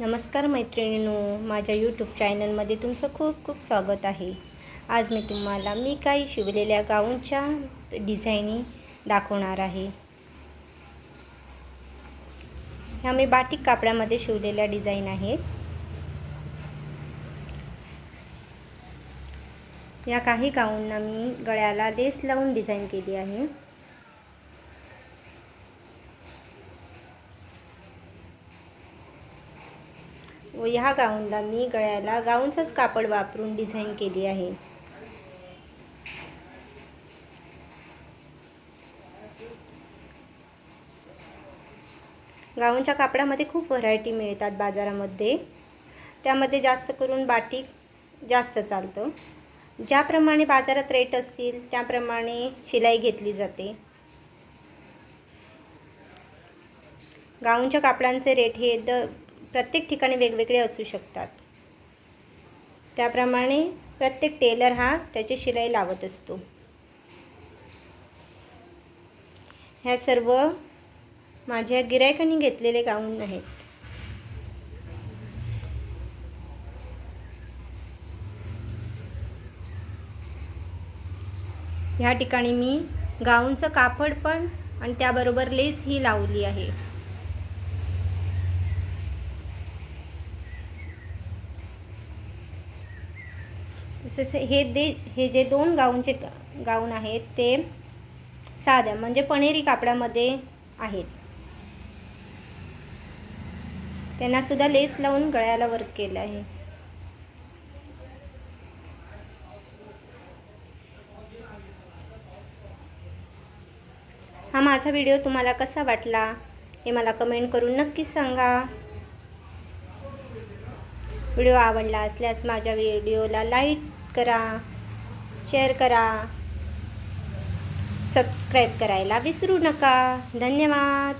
नमस्कार मैत्रिणींनो माझ्या यूट्यूब चॅनलमध्ये तुमचं खूप खूप स्वागत आहे. आज मी तुम्हाला मी काही शिवलेल्या गाऊनच्या डिझाईनी दाखवणार आहे. ह्या मी बाटिक कापडामध्ये शिवलेल्या डिझाईन आहेत. या काही गाऊनना मी गळ्याला लेस लावून डिझाईन केली आहे. व ह्या गाऊनला मी गळ्याला गाऊनचंच कापड वापरून डिझाईन केली आहे. गाऊनच्या कापडामध्ये खूप व्हरायटी मिळतात बाजारामध्ये. त्यामध्ये जास्त करून बाटिक जास्त चालतं. ज्याप्रमाणे बाजारात रेट असतील त्याप्रमाणे शिलाई घेतली जाते. गाऊनच्या कापडांचे रेट हे द प्रत्येक ठिकाणी वेगवेगळे असू शकतात. त्याप्रमाणे प्रत्येक टेलर हा त्याची शिलाई लावत असतो. ह्या सर्व माझ्या गिरायकांनी घेतलेले गाऊन आहेत. ह्या ठिकाणी मी गाऊनचं कापड पण आणि त्याबरोबर लेस ही लावली आहे. तसेच हे दे हे जे दोन गाऊनचे गाऊन आहेत ते साध्या म्हणजे पणेरी कापडामध्ये आहेत. त्यांना सुद्धा लेस लावून गळ्याला वर्क केलं आहे. हा माझा व्हिडिओ तुम्हाला कसा वाटला हे मला कमेंट करून नक्की सांगा. व्हिडिओ आवडला असल्यास माझ्या व्हिडिओला लाईक करा शेअर करा सबस्क्राईब करायला विसरू नका. धन्यवाद.